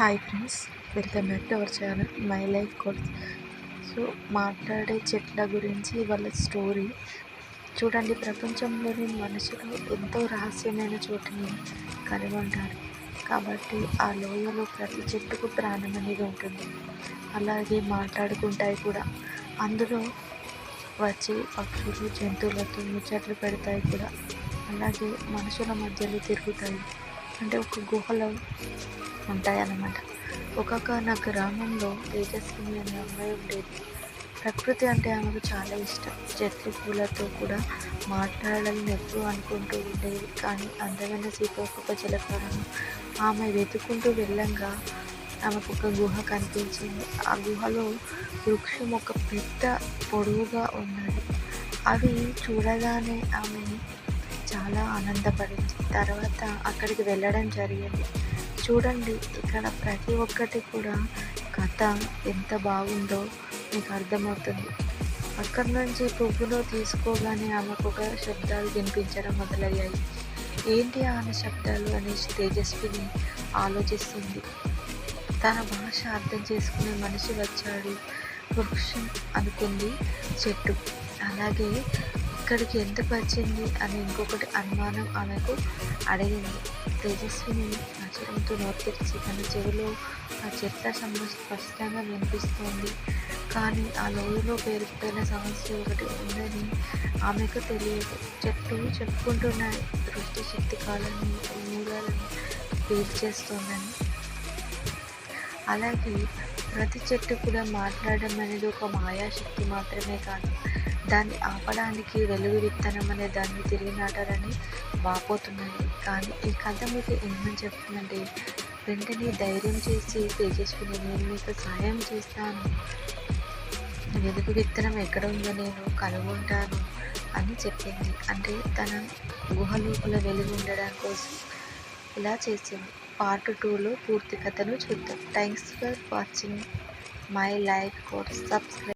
Hi friends welcome back to our channel my life course. So మాట్లాడే చెట్ల గురించి వాళ్ళ స్టోరీ. చూడండి ప్రపంచంలోని మనుషులు ఎంతో రహస్యమైన చోటుని కనుగొంటారు. కాబట్టి ఆ లోయలో ప్రతి చెట్టుకు ప్రాణం అనేది ఉంటుంది. అలాగే మాట్లాడుకుంటాయి కూడా. అందులో వచ్చి పక్షులు జంతువులతో ముచ్చట్లు పెడతాయి కూడా. అలాగే మనుషుల మధ్యలో తిరుగుతాయి. అంటే ఒక గుహలో ఉంటాయన్నమాట. ఒక్కొక్క నా గ్రామంలో తేజస్విని అనే అమ్మాయి ఉండేది. ప్రకృతి అంటే ఆమెకు చాలా ఇష్టం. చెట్లు పూలతో కూడా మాట్లాడాలని ఎప్పుడూ అనుకుంటూ ఉండేది. కానీ అందమైన సీతాకొక జలపాలను ఆమె వెతుకుంటూ వెళ్ళంగా ఆమెకు ఒక గుహ కనిపించింది. ఆ గుహలో వృక్షం ఒక పెద్ద పొడవుగా ఉన్నది. అవి చూడగానే ఆమె చాలా ఆనందపడింది. తర్వాత అక్కడికి వెళ్ళడం జరిగింది. చూడండి ఇక్కడ ప్రతి ఒక్కటి కూడా కథ ఎంత బాగుందో మీకు అర్థమవుతుంది. అక్కడి నుంచి పువ్వులో తీసుకోగానే ఆమెకు ఒక శబ్దాలు వినిపించడం మొదలయ్యాయి. ఏంటి ఆమె శబ్దాలు అనేసి తేజస్విని ఆలోచిస్తుంది. తన భాష అర్థం చేసుకునే మనిషి వచ్చాడు. వృక్షం అనుకుంది చెట్టు. అలాగే ఇక్కడికి ఎందుకు వచ్చింది అని ఇంకొకటి అనుమానం ఆమెకు అడిగింది. తేజస్విని ఆశ్చర్యంతో నోరు తన చెవిలో ఆ చెట్ల సమస్య స్పష్టంగా వినిపిస్తోంది. కానీ ఆ లోయలో పేరుకుపోయిన సమస్య ఒకటి ఉందని ఆమెకు తెలియదు. చెట్టు చెప్పుకుంటున్నాయి దృష్టి శక్తి కాలని మూలాలను చేస్తోందని అలాగే ప్రతి చెట్టు కూడా మాట్లాడడం అనేది ఒక మాయాశక్తి మాత్రమే కాదు. దాన్ని ఆపడానికి వెలుగు విత్తనం అనే దాన్ని తిరిగి నాటాలని వాపోతున్నాయి. కానీ ఈ కథ మీకు ఏమని చెప్తుందంటే వెంటనే ధైర్యం చేసి తేజస్విని నేను మీకు సాయం చేస్తాను. వెలుగు విత్తనం ఎక్కడ ఉందో నేను కనుగొంటాను అని చెప్పింది. అంటే తన గుహ లోపల వెలుగు ఉండడం కోసం ఇలా చేసింది. పార్ట్ టూలో పూర్తి కథను చూద్దాం. Thanks for watching. My like course subscribe.